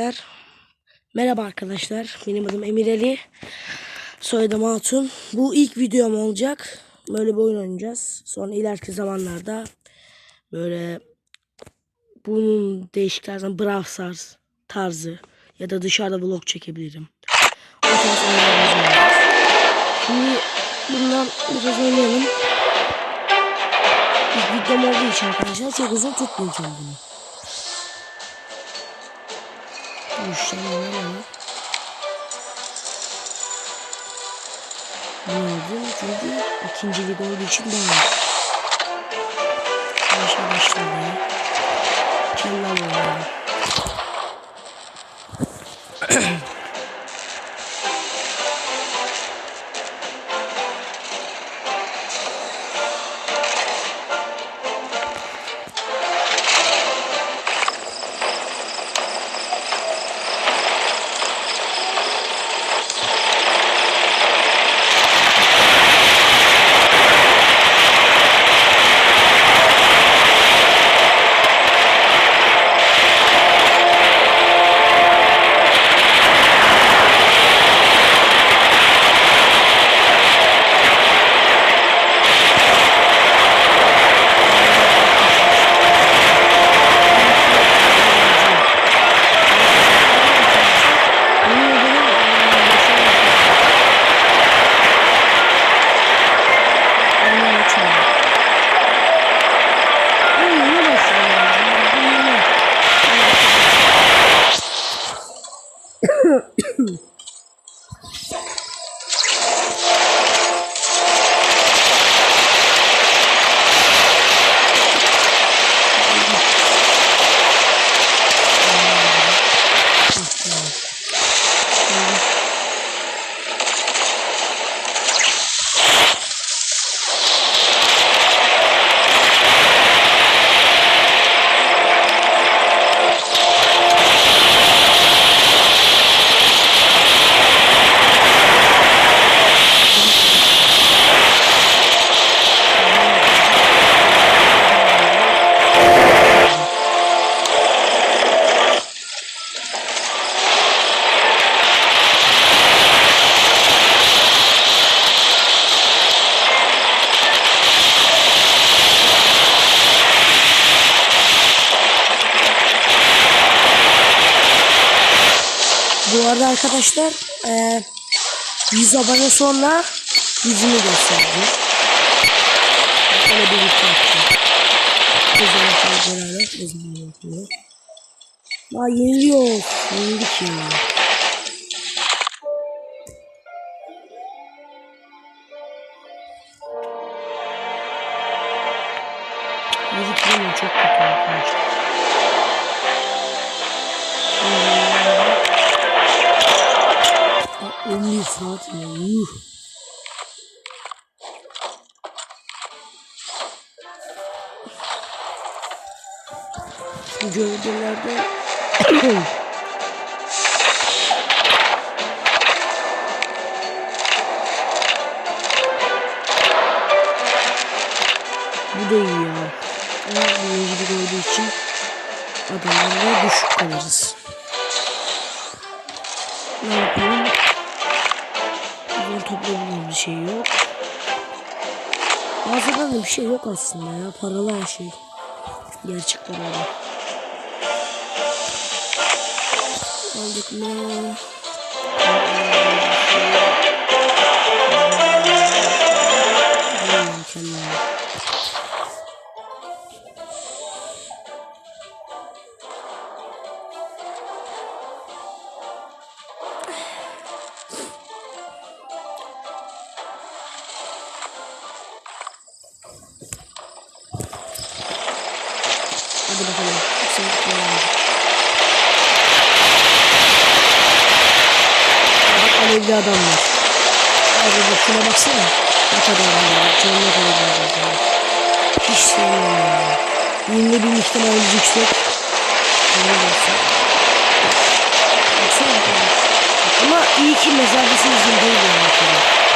Arkadaşlar, Merhaba arkadaşlar. Benim adım Emir Ali. Soyadım Hatun. Bu ilk videom olacak. Böyle bir oyun oynayacağız. Sonra ileriki zamanlarda böyle bunun değişiklerden Brawl Stars tarzı ya da dışarıda vlog çekebilirim. O. Şimdi bundan biraz oynayalım. İlk videom olduğu için arkadaşlar çok uzun tutmayacağım bunu. Müşteri oynamalı. Ne oldu? Çünkü ikinci lig için daha. Savaşa başladı. Bu arada arkadaşlar eee 100 abone sonra yüzümü göstereceğim. Öyle bir video yapacağım. Özellikle beraber özümü yapıyor. Aa. Gövdelerde Bu da iyi ya. Ama ilgili olduğu için adamlarla düşük kalırız. Ne yapalım? Bunun toplamında bir şey yok. Bazen de bir şey yok aslında ya. Paralı her şey. Gerçek paralı. Aldık mı? Mükemmel. Alevli adam var. Abi bak şuna baksana. Ne kadar var. Canım ne kadar var. Hiç sevmiyorum ya. Bir ihtimal yüksek. Ne olursa. Baksana. Ama iyi ki mezarlısı izin değil yani.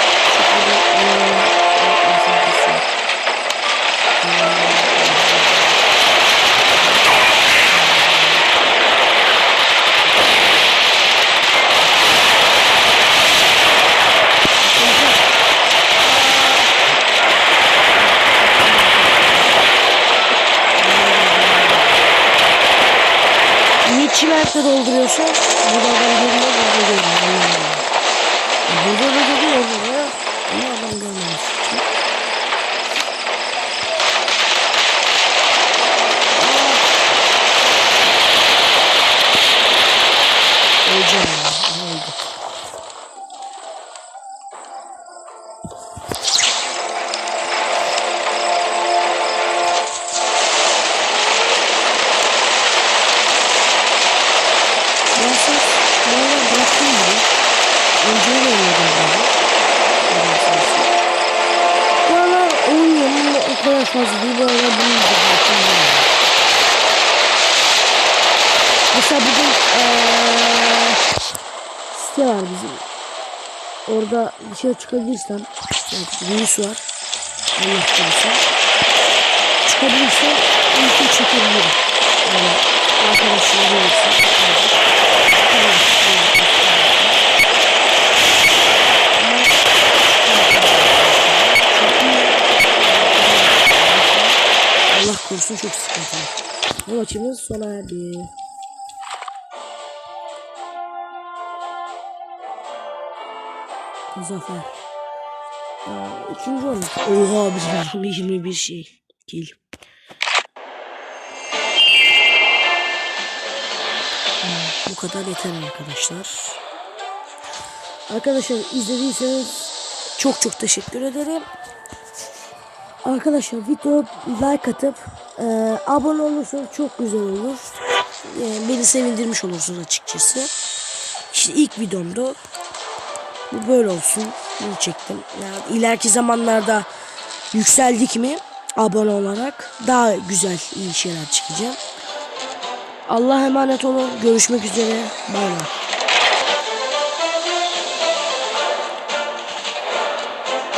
Nerede dolduruyorsa adam görmüyor, ama o kadar fazla değil. Bu aralar bunu da bıraktım bunu. Mesela bugün eee site var bizim. Orada dışarı çıkabilirsem yani virüs var. Allah korusun. Çıkabilirsem ilk çekebilirim. Yani Bu maçımız sona erdi. Zafer. Aa, üçüncü olmuş. Oha bizim 21 şey. Kill. Bu kadar yeter arkadaşlar. Arkadaşlar izlediyseniz çok çok teşekkür ederim. Arkadaşlar video like atıp e, abone olursanız çok güzel olur. E, beni sevindirmiş olursunuz açıkçası. İşte ilk videomdu. Bu böyle olsun. Bunu çektim. Yani ileriki zamanlarda yükseldik mi abone olarak daha güzel iyi şeyler çıkacak. Allah'a emanet olun. Görüşmek üzere. Bay bay.